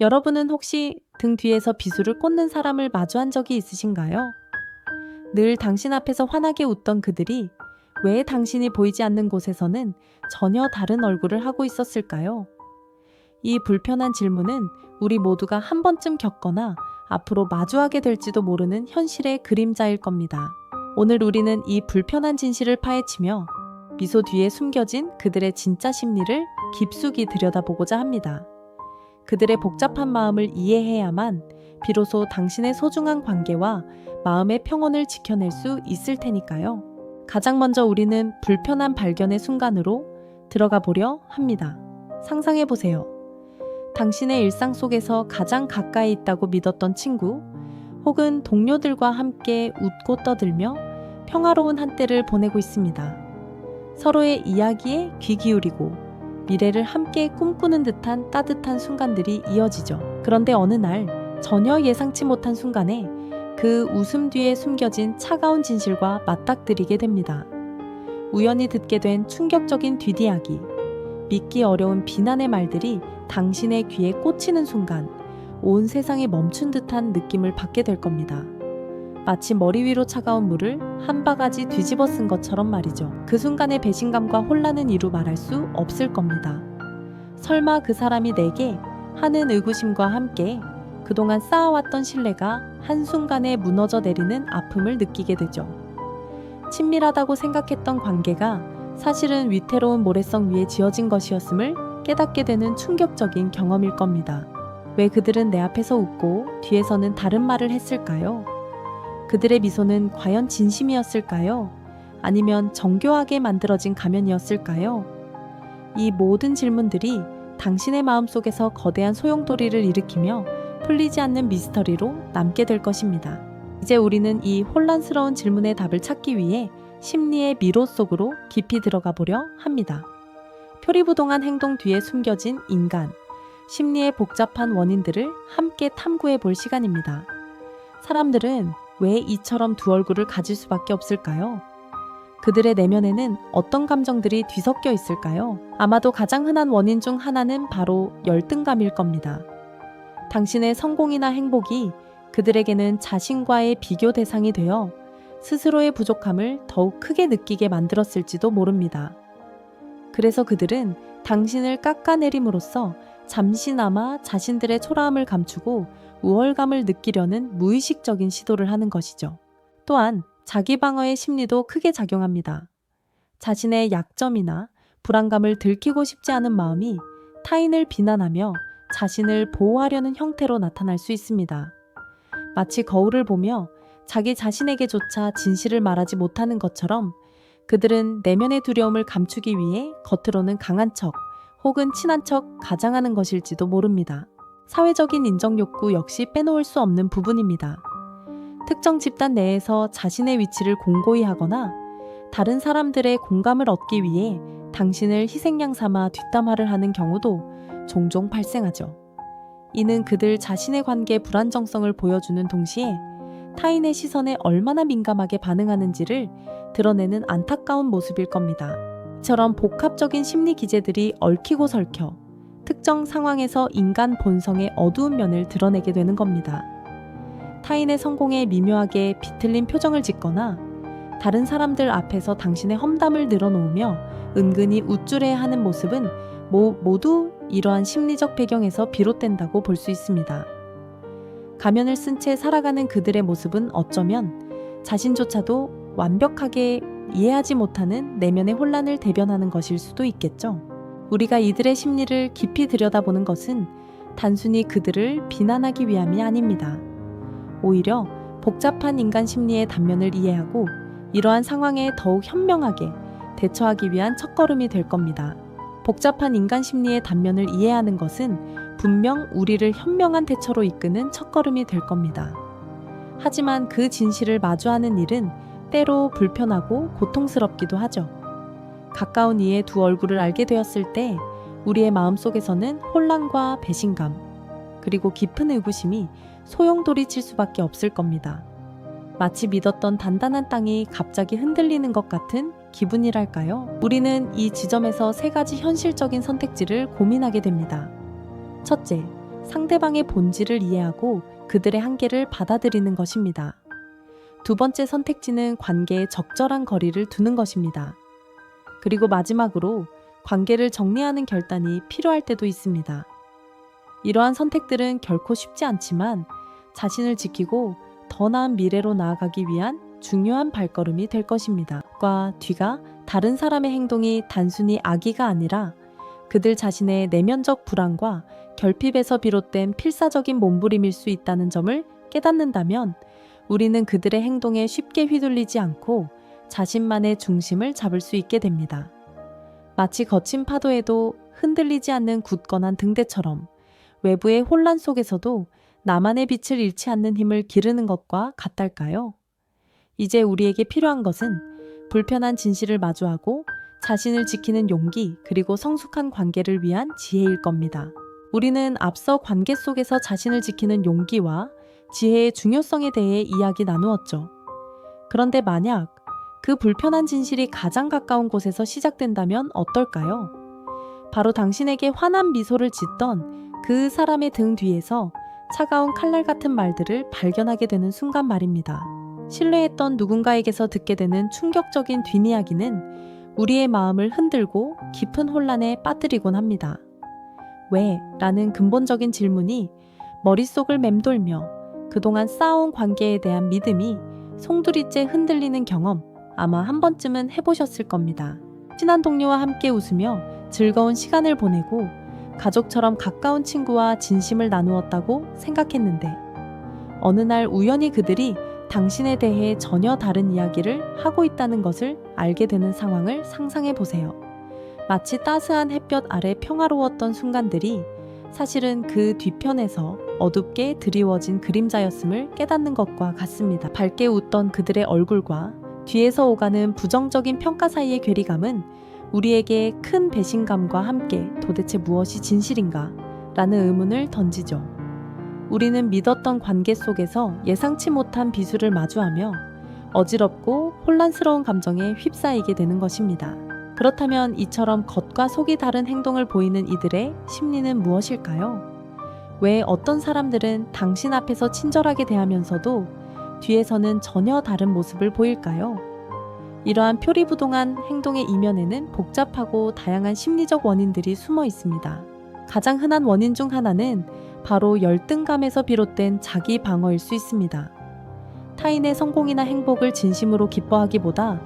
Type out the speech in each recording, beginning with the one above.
여러분은 혹시 등 뒤에서 비수를 꽂는 사람을 마주한 적이 있으신가요? 늘 당신 앞에서 환하게 웃던 그들이 왜 당신이 보이지 않는 곳에서는 전혀 다른 얼굴을 하고 있었을까요? 이 불편한 질문은 우리 모두가 한 번쯤 겪거나 앞으로 마주하게 될지도 모르는 현실의 그림자일 겁니다. 오늘 우리는 이 불편한 진실을 파헤치며 미소 뒤에 숨겨진 그들의 진짜 심리를 깊숙이 들여다보고자 합니다. 그들의 복잡한 마음을 이해해야만 비로소 당신의 소중한 관계와 마음의 평온을 지켜낼 수 있을 테니까요. 가장 먼저 우리는 불편한 발견의 순간으로 들어가 보려 합니다. 상상해 보세요. 당신의 일상 속에서 가장 가까이 있다고 믿었던 친구, 혹은 동료들과 함께 웃고 떠들며 평화로운 한때를 보내고 있습니다. 서로의 이야기에 귀 기울이고 미래를 함께 꿈꾸는 듯한 따뜻한 순간들이 이어지죠. 그런데 어느 날 전혀 예상치 못한 순간에 그 웃음 뒤에 숨겨진 차가운 진실과 맞닥뜨리게 됩니다. 우연히 듣게 된 충격적인 뒷이야기, 믿기 어려운 비난의 말들이 당신의 귀에 꽂히는 순간 온 세상이 멈춘 듯한 느낌을 받게 될 겁니다. 마치 머리 위로 차가운 물을 한 바가지 뒤집어 쓴 것처럼 말이죠. 그 순간의 배신감과 혼란은 이루 말할 수 없을 겁니다. 설마 그 사람이 내게 하는 의구심과 함께 그동안 쌓아왔던 신뢰가 한순간에 무너져 내리는 아픔을 느끼게 되죠. 친밀하다고 생각했던 관계가 사실은 위태로운 모래성 위에 지어진 것이었음을 깨닫게 되는 충격적인 경험일 겁니다. 왜 그들은 내 앞에서 웃고 뒤에서는 다른 말을 했을까요? 그들의 미소는 과연 진심이었을까요? 아니면 정교하게 만들어진 가면이었을까요? 이 모든 질문들이 당신의 마음 속에서 거대한 소용돌이를 일으키며 풀리지 않는 미스터리로 남게 될 것입니다. 이제 우리는 이 혼란스러운 질문의 답을 찾기 위해 심리의 미로 속으로 깊이 들어가 보려 합니다. 표리부동한 행동 뒤에 숨겨진 인간, 심리의 복잡한 원인들을 함께 탐구해 볼 시간입니다. 사람들은 왜 이처럼 두 얼굴을 가질 수밖에 없을까요? 그들의 내면에는 어떤 감정들이 뒤섞여 있을까요? 아마도 가장 흔한 원인 중 하나는 바로 열등감일 겁니다. 당신의 성공이나 행복이 그들에게는 자신과의 비교 대상이 되어 스스로의 부족함을 더욱 크게 느끼게 만들었을지도 모릅니다. 그래서 그들은 당신을 깎아내림으로써 잠시나마 자신들의 초라함을 감추고 우월감을 느끼려는 무의식적인 시도를 하는 것이죠. 또한 자기 방어의 심리도 크게 작용합니다. 자신의 약점이나 불안감을 들키고 싶지 않은 마음이 타인을 비난하며 자신을 보호하려는 형태로 나타날 수 있습니다. 마치 거울을 보며 자기 자신에게조차 진실을 말하지 못하는 것처럼 그들은 내면의 두려움을 감추기 위해 겉으로는 강한 척 혹은 친한 척 가장하는 것일지도 모릅니다. 사회적인 인정 욕구 역시 빼놓을 수 없는 부분입니다. 특정 집단 내에서 자신의 위치를 공고히 하거나 다른 사람들의 공감을 얻기 위해 당신을 희생양 삼아 뒷담화를 하는 경우도 종종 발생하죠. 이는 그들 자신의 관계 불안정성을 보여주는 동시에 타인의 시선에 얼마나 민감하게 반응하는지를 드러내는 안타까운 모습일 겁니다. 이처럼 복합적인 심리 기제들이 얽히고 설켜 특정 상황에서 인간 본성의 어두운 면을 드러내게 되는 겁니다. 타인의 성공에 미묘하게 비틀린 표정을 짓거나 다른 사람들 앞에서 당신의 험담을 늘어놓으며 은근히 우쭐해 하는 모습은 모, 모두 이러한 심리적 배경에서 비롯된다고 볼 수 있습니다. 가면을 쓴 채 살아가는 그들의 모습은 어쩌면 자신조차도 완벽하게 이해하지 못하는 내면의 혼란을 대변하는 것일 수도 있겠죠. 우리가 이들의 심리를 깊이 들여다보는 것은 단순히 그들을 비난하기 위함이 아닙니다. 오히려 복잡한 인간 심리의 단면을 이해하고 이러한 상황에 더욱 현명하게 대처하기 위한 첫걸음이 될 겁니다. 복잡한 인간 심리의 단면을 이해하는 것은 분명 우리를 현명한 대처로 이끄는 첫걸음이 될 겁니다. 하지만 그 진실을 마주하는 일은 때로 불편하고 고통스럽기도 하죠. 가까운 이의 두 얼굴을 알게 되었을 때 우리의 마음속에서는 혼란과 배신감, 그리고 깊은 의구심이 소용돌이칠 수밖에 없을 겁니다. 마치 믿었던 단단한 땅이 갑자기 흔들리는 것 같은 기분이랄까요? 우리는 이 지점에서 세 가지 현실적인 선택지를 고민하게 됩니다. 첫째, 상대방의 본질을 이해하고 그들의 한계를 받아들이는 것입니다. 두 번째 선택지는 관계에 적절한 거리를 두는 것입니다. 그리고 마지막으로 관계를 정리하는 결단이 필요할 때도 있습니다. 이러한 선택들은 결코 쉽지 않지만 자신을 지키고 더 나은 미래로 나아가기 위한 중요한 발걸음이 될 것입니다. 과 뒤가 다른 사람의 행동이 단순히 악의가 아니라 그들 자신의 내면적 불안과 결핍에서 비롯된 필사적인 몸부림일 수 있다는 점을 깨닫는다면 우리는 그들의 행동에 쉽게 휘둘리지 않고 자신만의 중심을 잡을 수 있게 됩니다. 마치 거친 파도에도 흔들리지 않는 굳건한 등대처럼 외부의 혼란 속에서도 나만의 빛을 잃지 않는 힘을 기르는 것과 같달까요? 이제 우리에게 필요한 것은 불편한 진실을 마주하고 자신을 지키는 용기 그리고 성숙한 관계를 위한 지혜일 겁니다. 우리는 앞서 관계 속에서 자신을 지키는 용기와 지혜의 중요성에 대해 이야기 나누었죠. 그런데 만약 그 불편한 진실이 가장 가까운 곳에서 시작된다면 어떨까요? 바로 당신에게 환한 미소를 짓던 그 사람의 등 뒤에서 차가운 칼날 같은 말들을 발견하게 되는 순간 말입니다. 신뢰했던 누군가에게서 듣게 되는 충격적인 뒷이야기는 우리의 마음을 흔들고 깊은 혼란에 빠뜨리곤 합니다. 왜? 라는 근본적인 질문이 머릿속을 맴돌며 그동안 쌓아온 관계에 대한 믿음이 송두리째 흔들리는 경험 아마 한 번쯤은 해보셨을 겁니다. 친한 동료와 함께 웃으며 즐거운 시간을 보내고 가족처럼 가까운 친구와 진심을 나누었다고 생각했는데 어느 날 우연히 그들이 당신에 대해 전혀 다른 이야기를 하고 있다는 것을 알게 되는 상황을 상상해 보세요. 마치 따스한 햇볕 아래 평화로웠던 순간들이 사실은 그 뒤편에서 어둡게 드리워진 그림자였음을 깨닫는 것과 같습니다. 밝게 웃던 그들의 얼굴과 뒤에서 오가는 부정적인 평가 사이의 괴리감은 우리에게 큰 배신감과 함께 도대체 무엇이 진실인가? 라는 의문을 던지죠. 우리는 믿었던 관계 속에서 예상치 못한 비수를 마주하며 어지럽고 혼란스러운 감정에 휩싸이게 되는 것입니다. 그렇다면 이처럼 겉과 속이 다른 행동을 보이는 이들의 심리는 무엇일까요? 왜 어떤 사람들은 당신 앞에서 친절하게 대하면서도 뒤에서는 전혀 다른 모습을 보일까요? 이러한 표리부동한 행동의 이면에는 복잡하고 다양한 심리적 원인들이 숨어 있습니다. 가장 흔한 원인 중 하나는 바로 열등감에서 비롯된 자기 방어일 수 있습니다. 타인의 성공이나 행복을 진심으로 기뻐하기보다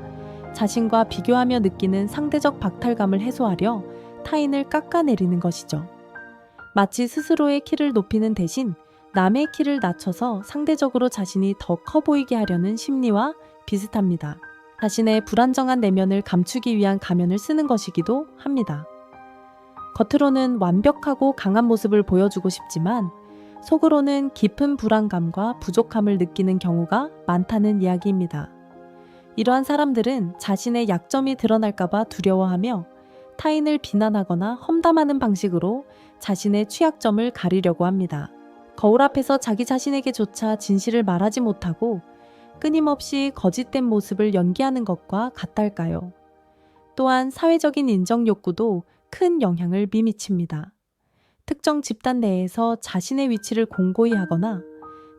자신과 비교하며 느끼는 상대적 박탈감을 해소하려 타인을 깎아내리는 것이죠. 마치 스스로의 키를 높이는 대신 남의 키를 낮춰서 상대적으로 자신이 더 커 보이게 하려는 심리와 비슷합니다. 자신의 불안정한 내면을 감추기 위한 가면을 쓰는 것이기도 합니다. 겉으로는 완벽하고 강한 모습을 보여주고 싶지만 속으로는 깊은 불안감과 부족함을 느끼는 경우가 많다는 이야기입니다. 이러한 사람들은 자신의 약점이 드러날까봐 두려워하며 타인을 비난하거나 험담하는 방식으로 자신의 취약점을 가리려고 합니다. 거울 앞에서 자기 자신에게조차 진실을 말하지 못하고 끊임없이 거짓된 모습을 연기하는 것과 같달까요? 또한 사회적인 인정 욕구도 큰 영향을 미미칩니다. 특정 집단 내에서 자신의 위치를 공고히 하거나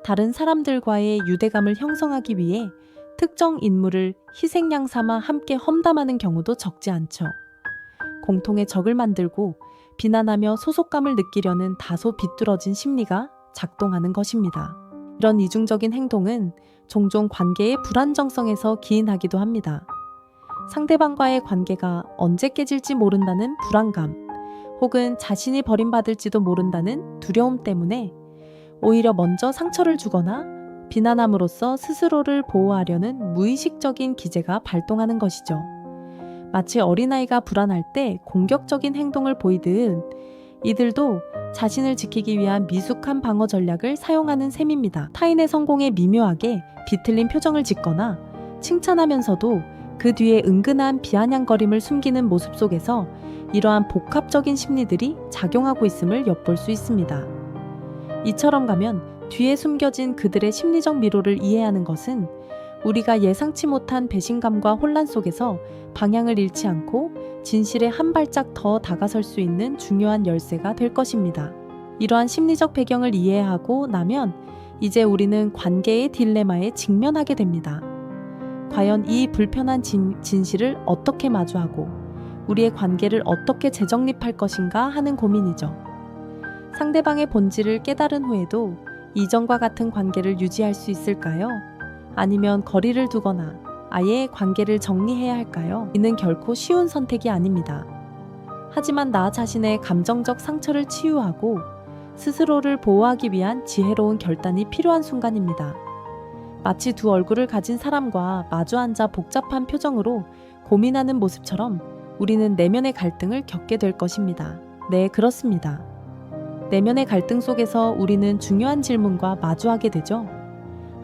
다른 사람들과의 유대감을 형성하기 위해 특정 인물을 희생양 삼아 함께 험담하는 경우도 적지 않죠. 공통의 적을 만들고 비난하며 소속감을 느끼려는 다소 비뚤어진 심리가 작동하는 것입니다. 이런 이중적인 행동은 종종 관계의 불안정성에서 기인하기도 합니다. 상대방과의 관계가 언제 깨질지 모른다는 불안감, 혹은 자신이 버림받을지도 모른다는 두려움 때문에 오히려 먼저 상처를 주거나 비난함으로써 스스로를 보호하려는 무의식적인 기제가 발동하는 것이죠. 마치 어린아이가 불안할 때 공격적인 행동을 보이듯 이들도 자신을 지키기 위한 미숙한 방어 전략을 사용하는 셈입니다. 타인의 성공에 미묘하게 비틀린 표정을 짓거나 칭찬하면서도 그 뒤에 은근한 비아냥거림을 숨기는 모습 속에서 이러한 복합적인 심리들이 작용하고 있음을 엿볼 수 있습니다. 이처럼 가면 뒤에 숨겨진 그들의 심리적 미로를 이해하는 것은 우리가 예상치 못한 배신감과 혼란 속에서 방향을 잃지 않고 진실에 한 발짝 더 다가설 수 있는 중요한 열쇠가 될 것입니다. 이러한 심리적 배경을 이해하고 나면 이제 우리는 관계의 딜레마에 직면하게 됩니다. 과연 이 불편한 진, 진실을 어떻게 마주하고 우리의 관계를 어떻게 재정립할 것인가 하는 고민이죠. 상대방의 본질을 깨달은 후에도 이전과 같은 관계를 유지할 수 있을까요? 아니면 거리를 두거나 아예 관계를 정리해야 할까요? 이는 결코 쉬운 선택이 아닙니다. 하지만 나 자신의 감정적 상처를 치유하고 스스로를 보호하기 위한 지혜로운 결단이 필요한 순간입니다. 마치 두 얼굴을 가진 사람과 마주 앉아 복잡한 표정으로 고민하는 모습처럼 우리는 내면의 갈등을 겪게 될 것입니다. 네, 그렇습니다. 내면의 갈등 속에서 우리는 중요한 질문과 마주하게 되죠.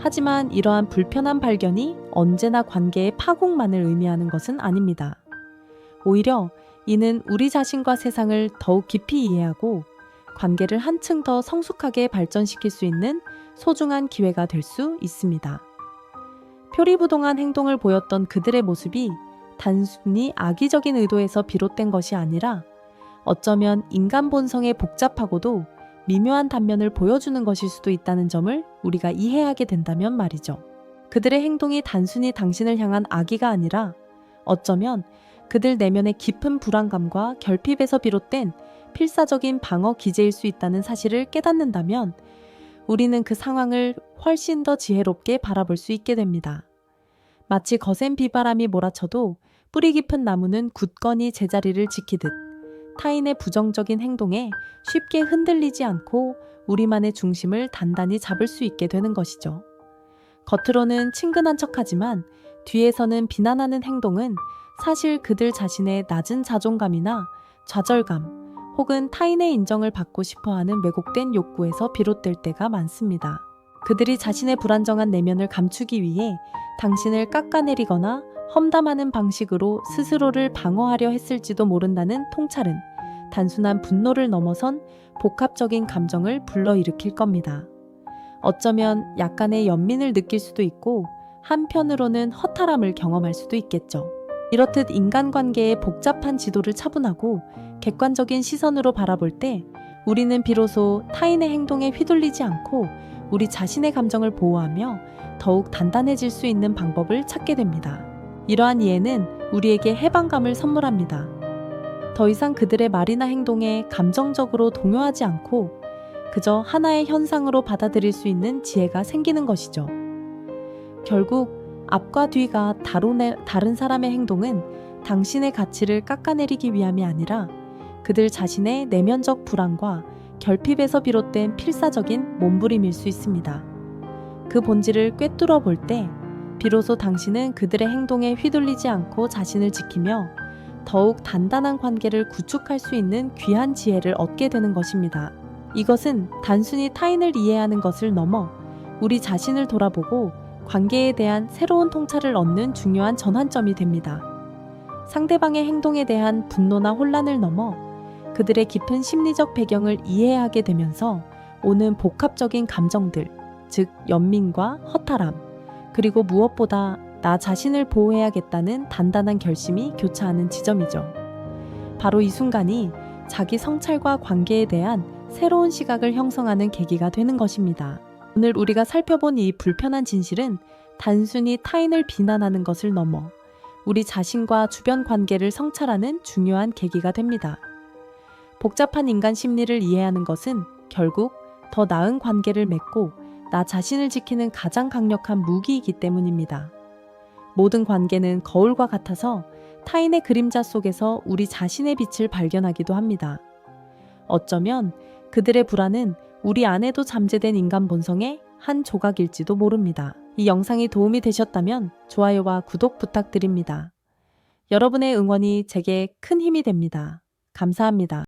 하지만 이러한 불편한 발견이 언제나 관계의 파국만을 의미하는 것은 아닙니다. 오히려 이는 우리 자신과 세상을 더욱 깊이 이해하고 관계를 한층 더 성숙하게 발전시킬 수 있는 소중한 기회가 될 수 있습니다. 표리부동한 행동을 보였던 그들의 모습이 단순히 악의적인 의도에서 비롯된 것이 아니라 어쩌면 인간 본성의 복잡하고도 미묘한 단면을 보여주는 것일 수도 있다는 점을 우리가 이해하게 된다면 말이죠. 그들의 행동이 단순히 당신을 향한 악의가 아니라 어쩌면 그들 내면의 깊은 불안감과 결핍에서 비롯된 필사적인 방어 기제일 수 있다는 사실을 깨닫는다면 우리는 그 상황을 훨씬 더 지혜롭게 바라볼 수 있게 됩니다. 마치 거센 비바람이 몰아쳐도 뿌리 깊은 나무는 굳건히 제자리를 지키듯 타인의 부정적인 행동에 쉽게 흔들리지 않고 우리만의 중심을 단단히 잡을 수 있게 되는 것이죠. 겉으로는 친근한 척하지만 뒤에서는 비난하는 행동은 사실 그들 자신의 낮은 자존감이나 좌절감 혹은 타인의 인정을 받고 싶어 하는 왜곡된 욕구에서 비롯될 때가 많습니다. 그들이 자신의 불안정한 내면을 감추기 위해 당신을 깎아내리거나 험담하는 방식으로 스스로를 방어하려 했을지도 모른다는 통찰은 단순한 분노를 넘어선 복합적인 감정을 불러일으킬 겁니다. 어쩌면 약간의 연민을 느낄 수도 있고 한편으로는 허탈함을 경험할 수도 있겠죠. 이렇듯 인간관계의 복잡한 지도를 차분하고 객관적인 시선으로 바라볼 때 우리는 비로소 타인의 행동에 휘둘리지 않고 우리 자신의 감정을 보호하며 더욱 단단해질 수 있는 방법을 찾게 됩니다. 이러한 이해는 우리에게 해방감을 선물합니다. 더 이상 그들의 말이나 행동에 감정적으로 동요하지 않고 그저 하나의 현상으로 받아들일 수 있는 지혜가 생기는 것이죠. 결국 앞과 뒤가 다른 사람의 행동은 당신의 가치를 깎아내리기 위함이 아니라 그들 자신의 내면적 불안과 결핍에서 비롯된 필사적인 몸부림일 수 있습니다. 그 본질을 꿰뚫어 볼 때 비로소 당신은 그들의 행동에 휘둘리지 않고 자신을 지키며 더욱 단단한 관계를 구축할 수 있는 귀한 지혜를 얻게 되는 것입니다. 이것은 단순히 타인을 이해하는 것을 넘어 우리 자신을 돌아보고 관계에 대한 새로운 통찰을 얻는 중요한 전환점이 됩니다. 상대방의 행동에 대한 분노나 혼란을 넘어 그들의 깊은 심리적 배경을 이해하게 되면서 오는 복합적인 감정들, 즉 연민과 허탈함, 그리고 무엇보다 나 자신을 보호해야겠다는 단단한 결심이 교차하는 지점이죠. 바로 이 순간이 자기 성찰과 관계에 대한 새로운 시각을 형성하는 계기가 되는 것입니다. 오늘 우리가 살펴본 이 불편한 진실은 단순히 타인을 비난하는 것을 넘어 우리 자신과 주변 관계를 성찰하는 중요한 계기가 됩니다. 복잡한 인간 심리를 이해하는 것은 결국 더 나은 관계를 맺고 나 자신을 지키는 가장 강력한 무기이기 때문입니다. 모든 관계는 거울과 같아서 타인의 그림자 속에서 우리 자신의 빛을 발견하기도 합니다. 어쩌면 그들의 불안은 우리 안에도 잠재된 인간 본성의 한 조각일지도 모릅니다. 이 영상이 도움이 되셨다면 좋아요와 구독 부탁드립니다. 여러분의 응원이 제게 큰 힘이 됩니다. 감사합니다.